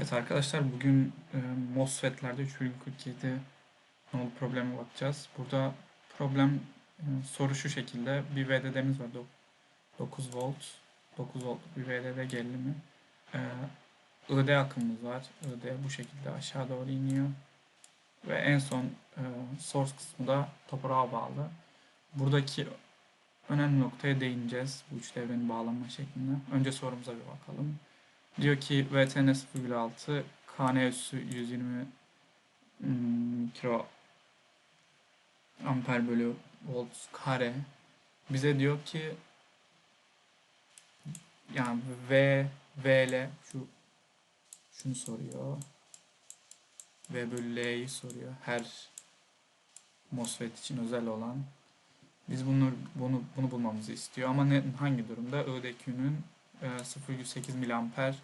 Evet arkadaşlar bugün e, MOSFET'lerde 3,47 nolu probleme bakacağız. Burada problem e, soru şu şekilde. Bir VDD'miz var. dok- 9 volt. 9 volt bir VDD gerilimi. E, ID akımımız var. ID bu şekilde aşağı doğru iniyor. Ve en son e, source kısmı da toprağa bağlı. Buradaki önemli noktaya değineceğiz. Bu üç devrenin bağlanma şeklinde. Önce sorumuza bir bakalım. Diyor ki VTN 0,6 KN üssü 120 hmm, mikro amper bölü volt kare bize diyor ki yani V VL şu şunu soruyor. V bölü L'yi soruyor. Her MOSFET için özel olan. Biz bunu bunu bunu bulmamızı istiyor ama ne, hangi durumda? IDQ'nun 0,8 miliamper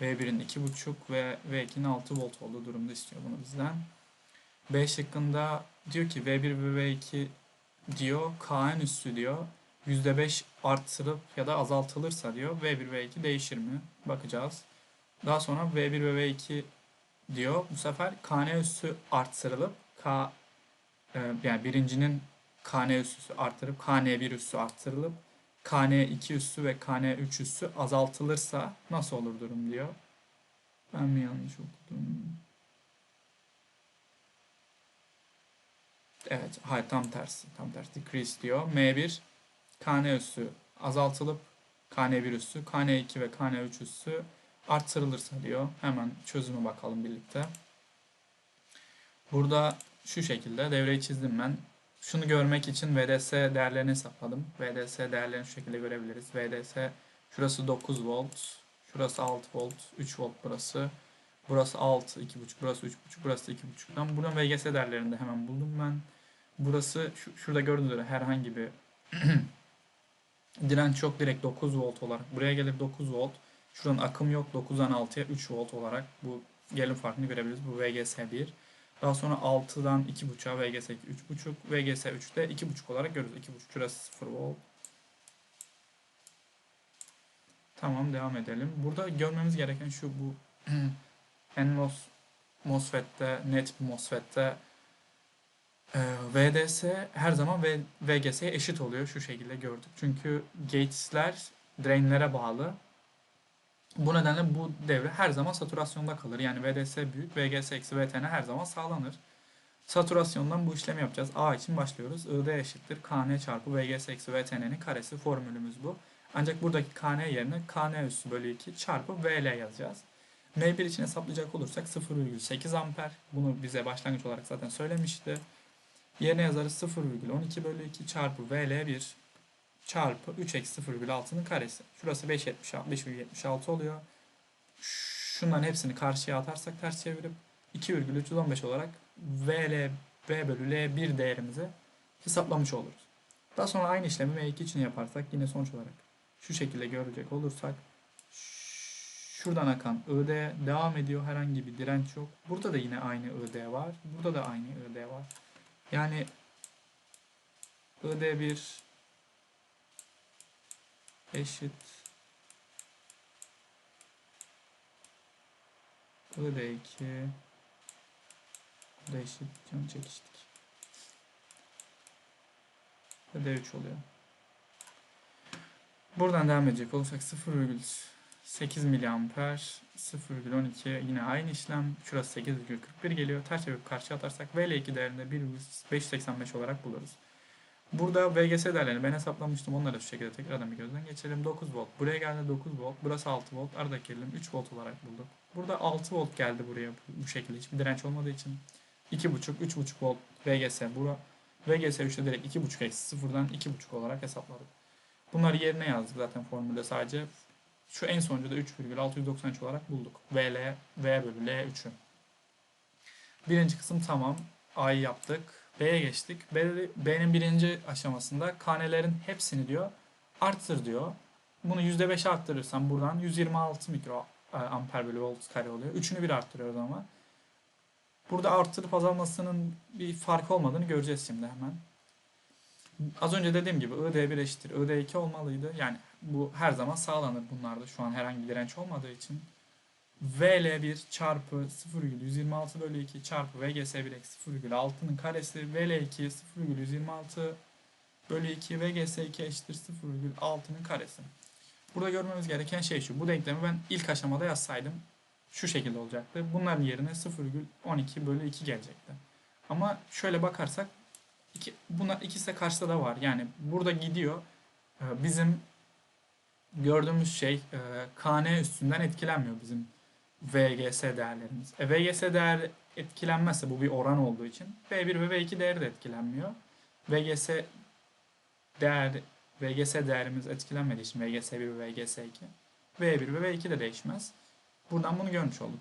V1'in 2.5 ve V2'nin 6 volt olduğu durumda istiyor bunu bizden. B şıkkında diyor ki V1 ve V2 diyor K'n üssü diyor %5 artırıp ya da azaltılırsa diyor V1 V2 değişir mi? Bakacağız. Daha sonra V1 ve V2 diyor bu sefer K'n üssü artırılıp K e, yani birincinin K'n üssü artırıp Kn1 üssü artırılıp KN2 üssü ve KN3 üssü azaltılırsa nasıl olur durum diyor. Ben mi yanlış okudum? Evet, hayır tam tersi. Tam tersi. Decrease diyor. M1 KN üssü azaltılıp KN1 üssü, KN2 ve KN3 üssü artırılırsa diyor. Hemen çözüme bakalım birlikte. Burada şu şekilde devreyi çizdim ben. Şunu görmek için VDS değerlerini hesapladım. VDS değerlerini şu şekilde görebiliriz. VDS şurası 9 volt, şurası 6 volt, 3 volt burası. Burası 6, 2.5, burası 3.5, burası 2.5'dan. Buradan VGS değerlerini de hemen buldum ben. Burası şu, şurada gördüğünüz üzere herhangi bir direnç yok direkt 9 volt olarak. Buraya gelir 9 volt. Şuradan akım yok 9'dan 6'ya 3 volt olarak bu gerilim farkını görebiliriz. Bu VGS 1. Daha sonra 6'dan 2.5'a VGS 2 3.5, VGS 3'te 2.5 olarak görürüz. 2.5 şurası 0 volt. Tamam devam edelim. Burada görmemiz gereken şu bu NMOS MOSFET'te, net bir MOSFET'te e, VDS her zaman v, VGS'ye eşit oluyor. Şu şekilde gördük. Çünkü gates'ler drain'lere bağlı. Bu nedenle bu devre her zaman saturasyonda kalır. Yani VDS büyük, VGS eksi VTN her zaman sağlanır. Saturasyondan bu işlemi yapacağız. A için başlıyoruz. ID eşittir KN çarpı VGS eksi VTN'nin karesi formülümüz bu. Ancak buradaki KN yerine KN üssü bölü 2 çarpı VL yazacağız. M1 için hesaplayacak olursak 0,8 amper. Bunu bize başlangıç olarak zaten söylemişti. Yerine yazarız 0,12 bölü 2 çarpı VL1 çarpı 3 eksi 0,6'nın karesi. Şurası 5,76 5,76 oluyor. Şunların hepsini karşıya atarsak ters çevirip 2,315 olarak VL B bölü L1 değerimizi hesaplamış oluruz. Daha sonra aynı işlemi M2 için yaparsak yine sonuç olarak şu şekilde görecek olursak şuradan akan ID devam ediyor. Herhangi bir direnç yok. Burada da yine aynı ID var. Burada da aynı ID var. Yani ID1 eşit. Bu da 2 bu da eşit. Can çekiştik. Bu da 3 oluyor. Buradan devam edecek olursak 0,8 miliamper 0,12 yine aynı işlem. Şurası 8,41 geliyor. Ters çevirip karşı atarsak VL2 değerinde 1,585 olarak buluruz Burada VGS değerlerini ben hesaplamıştım. Onları şu şekilde tekrardan bir gözden geçirelim. 9 volt. Buraya geldi 9 volt. Burası 6 volt. Aradaki gerilim 3 volt olarak bulduk. Burada 6 volt geldi buraya bu şekilde. Hiçbir direnç olmadığı için. 2.5, 3.5 volt VGS. Bura VGS 3'te direkt 2.5 eksi sıfırdan 2.5 olarak hesapladık. Bunları yerine yazdık zaten formülde sadece. Şu en sonuncu da 3,693 olarak bulduk. VL, V bölü L3'ü. Birinci kısım tamam. A'yı yaptık. B'ye geçtik. B'nin birinci aşamasında KN'lerin hepsini diyor arttır diyor. Bunu %5 arttırırsam buradan 126 mikro e, amper bölü volt kare oluyor. Üçünü bir arttırıyoruz ama. Burada arttırıp azalmasının bir farkı olmadığını göreceğiz şimdi hemen. Az önce dediğim gibi ID1 eşittir ID2 olmalıydı. Yani bu her zaman sağlanır bunlarda şu an herhangi bir direnç olmadığı için. VL1 çarpı 0,126 bölü 2 çarpı VGS1 eksi 0,6'nın karesi VL2 0,126 bölü 2 VGS2 eşittir 0,6'nın karesi. Burada görmemiz gereken şey şu. Bu denklemi ben ilk aşamada yazsaydım şu şekilde olacaktı. Bunların yerine 0,12 bölü 2 gelecekti. Ama şöyle bakarsak iki, bunlar ikisi de karşıda da var. Yani burada gidiyor. Ee, Bizim gördüğümüz şey e, KN üstünden etkilenmiyor bizim VGS değerlerimiz. E, VGS değer etkilenmezse bu bir oran olduğu için V1 ve V2 değeri de etkilenmiyor. VGS değer VGS değerimiz etkilenmediği için VGS1 ve VGS2 V1 ve V2 de değişmez. Buradan bunu görmüş olduk.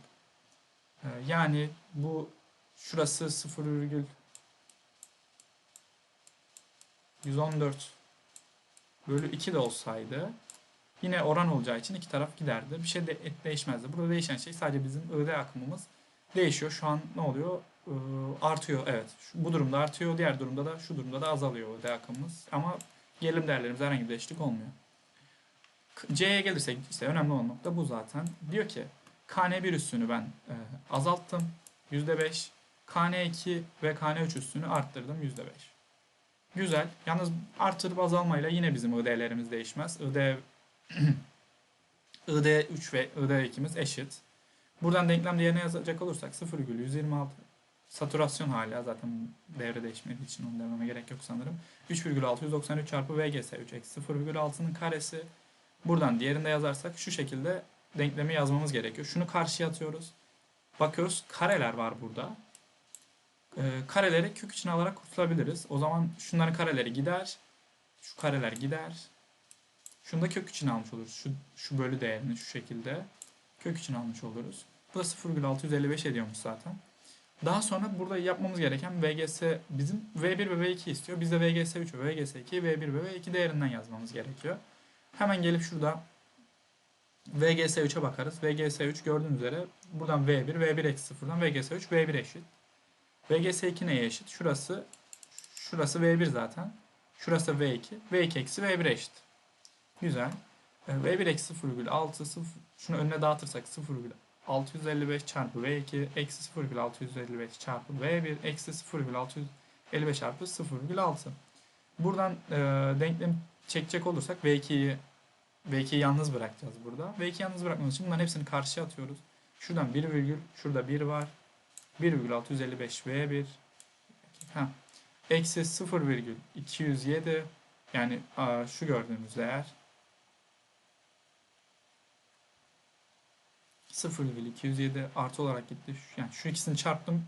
Ee, Yani bu şurası 0, 114 bölü 2 de olsaydı yine oran olacağı için iki taraf giderdi. Bir şey de değişmezdi. Burada değişen şey sadece bizim ÖD akımımız değişiyor. Şu an ne oluyor? Ee, artıyor. Evet. Şu- bu durumda artıyor. Diğer durumda da şu durumda da azalıyor ÖD akımımız. Ama gerilim değerlerimizde herhangi bir değişiklik olmuyor. C'ye gelirsek işte önemli olan nokta bu zaten. Diyor ki KN1 üstünü ben e, azalttım. %5. KN2 ve KN3 üstünü arttırdım %5. Güzel. Yalnız artırıp azalmayla yine bizim ID'lerimiz değişmez. ID ID3 ve ID2'miz eşit. Buradan denklemde yerine yazacak olursak 0,126 saturasyon hala zaten devre değişmediği için onu dememe gerek yok sanırım. 3,693 çarpı VGS3 eksi 0,6'nın karesi. Buradan diğerinde yazarsak şu şekilde denklemi yazmamız gerekiyor. Şunu karşıya atıyoruz. Bakıyoruz kareler var burada. Ee, kareleri kök içine alarak kurtulabiliriz. O zaman şunların kareleri gider. Şu kareler gider. Şunu da kök içine almış oluruz. Şu, şu bölü değerini şu şekilde kök içine almış oluruz. Bu da 0,655 ediyormuş zaten. Daha sonra burada yapmamız gereken VGS bizim V1 ve V2 istiyor. Biz de VGS 3 ve VGS 2 V1 ve V2 değerinden yazmamız gerekiyor. Hemen gelip şurada VGS 3'e bakarız. VGS 3 gördüğünüz üzere buradan V1, V1 eksi 0'dan VGS 3, V1 eşit. VGS 2 neye eşit? Şurası şurası V1 zaten. Şurası V2. V2 eksi V1 eşit. Güzel. E, V1 eksi 0,6 0 şunu önüne dağıtırsak 0,655 çarpı V2 eksi 0,655 çarpı V1 eksi 0,655 çarpı 0,6. Buradan e, denklem çekecek olursak V2'yi V2'yi yalnız bırakacağız burada. V2'yi yalnız bırakmamız için bunların hepsini karşıya atıyoruz. Şuradan 1 virgül, şurada 1 var. 1,655 V1 ha. Eksi 0,207 yani aa, şu gördüğümüz değer 0,207 artı olarak gitti. Yani şu ikisini çarptım.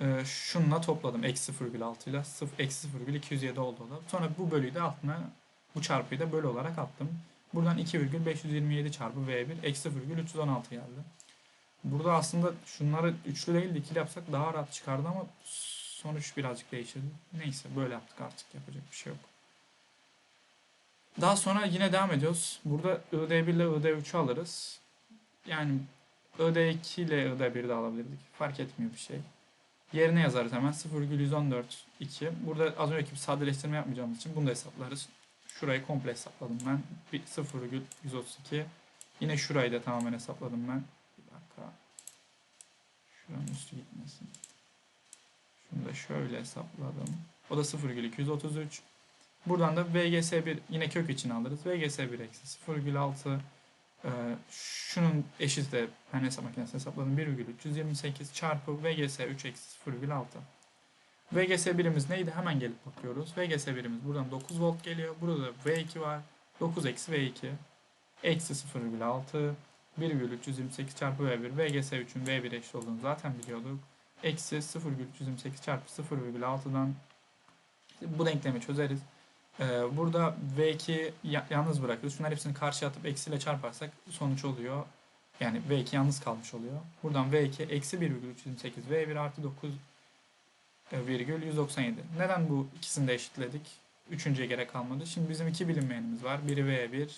Ee, şununla topladım. Eksi 0,6 ile 0, eksi 0,207 oldu da. Sonra bu bölüyü de altına bu çarpıyı da bölü olarak attım. Buradan 2,527 çarpı V1 eksi 0,316 geldi. Burada aslında şunları üçlü değil de ikili yapsak daha rahat çıkardı ama sonuç birazcık değişirdi. Neyse böyle yaptık artık yapacak bir şey yok. Daha sonra yine devam ediyoruz. Burada ID1 ile ID3'ü alırız. Yani ID2 ile ID1 de alabilirdik. Fark etmiyor bir şey. Yerine yazarız hemen 0,114 2. Burada az önceki bir sadeleştirme yapmayacağımız için bunu da hesaplarız. Şurayı komple hesapladım ben. Bir 0,132. Yine şurayı da tamamen hesapladım ben. Bir dakika. Şuranın üstü gitmesin. Şunu da şöyle hesapladım. O da 0,233. Buradan da VGS1 yine kök içine alırız. VGS1 eksi 0,6 ee, şunun eşit de ben hesap makinesine hesapladım. 1,328 çarpı VGS 3 eksi 0,6. VGS birimiz neydi? Hemen gelip bakıyoruz. VGS birimiz buradan 9 volt geliyor. Burada da V2 var. 9 eksi V2 eksi 0,6 1,328 çarpı V1 VGS 3'ün V1 eşit olduğunu zaten biliyorduk. Eksi 0,328 çarpı 0,6'dan bu denklemi çözeriz. Ee, burada V2 ya- yalnız bırakıyoruz. Şunların hepsini karşıya atıp eksiyle çarparsak sonuç oluyor. Yani V2 yalnız kalmış oluyor. Buradan V2 eksi 1,328 V1 artı 9 e, virgül 197. Neden bu ikisini de eşitledik? Üçüncüye gerek kalmadı. Şimdi bizim iki bilinmeyenimiz var. Biri V1,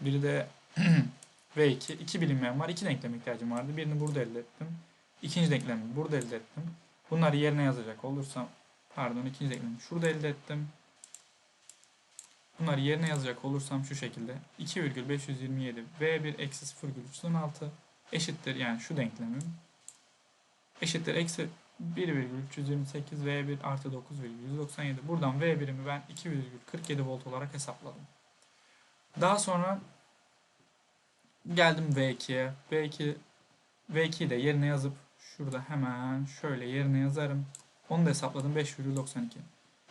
biri de V2. İki bilinmeyen var. İki denklem ihtiyacım vardı. Birini burada elde ettim. İkinci denklemi burada elde ettim. Bunları yerine yazacak olursam pardon ikinci denklemi şurada elde ettim. Bunları yerine yazacak olursam şu şekilde 2,527 V1 eksi 0,316 eşittir yani şu denklemim eşittir eksi 1,328 V1 artı 9,197. Buradan V1'imi ben 2,47 volt olarak hesapladım. Daha sonra geldim V2'ye. V2 V2'yi de yerine yazıp şurada hemen şöyle yerine yazarım. Onu da hesapladım 5,92.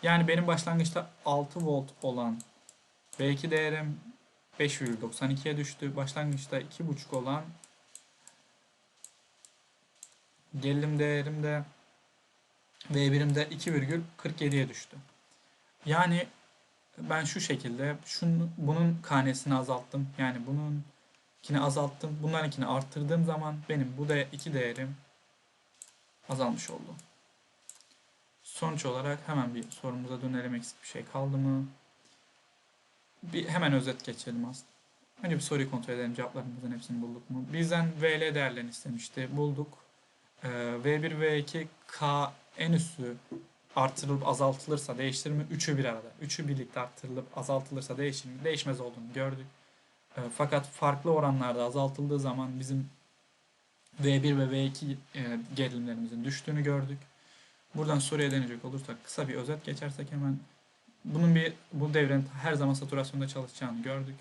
Yani benim başlangıçta 6 volt olan V2 değerim 5,92'ye düştü. Başlangıçta 2,5 olan gerilim değerim de V1'im de 2,47'ye düştü. Yani ben şu şekilde şunu, bunun kanesini azalttım. Yani bununkini azalttım. Bunlarınkini arttırdığım zaman benim bu da iki değerim azalmış oldu. Sonuç olarak hemen bir sorumuza dönelim. Eksik bir şey kaldı mı? Bir hemen özet geçelim aslında. Önce bir soruyu kontrol edelim. Cevaplarımızın hepsini bulduk mu? Bizden VL değerlerini istemişti. Bulduk. Ee, V1 V2 K en üstü artırılıp azaltılırsa değiştir mi? Üçü bir arada. Üçü birlikte artırılıp azaltılırsa değişir mi? Değişmez olduğunu gördük. Ee, fakat farklı oranlarda azaltıldığı zaman bizim V1 ve V2 e, gerilimlerimizin düştüğünü gördük. Buradan soruya deneyecek olursak kısa bir özet geçersek hemen bunun bir bu devrenin her zaman satürasyonda çalışacağını gördük.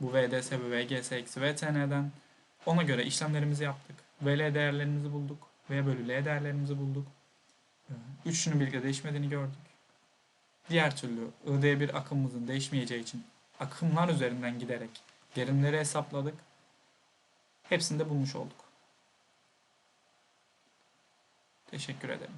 Bu VDS ve VGS eksi VTN'den. Ona göre işlemlerimizi yaptık. VL değerlerimizi bulduk. V bölü L değerlerimizi bulduk. Ee, Üçünün birlikte değişmediğini gördük. Diğer türlü ID1 akımımızın değişmeyeceği için akımlar üzerinden giderek gerilimleri hesapladık. Hepsini de bulmuş olduk. Teşekkür ederim.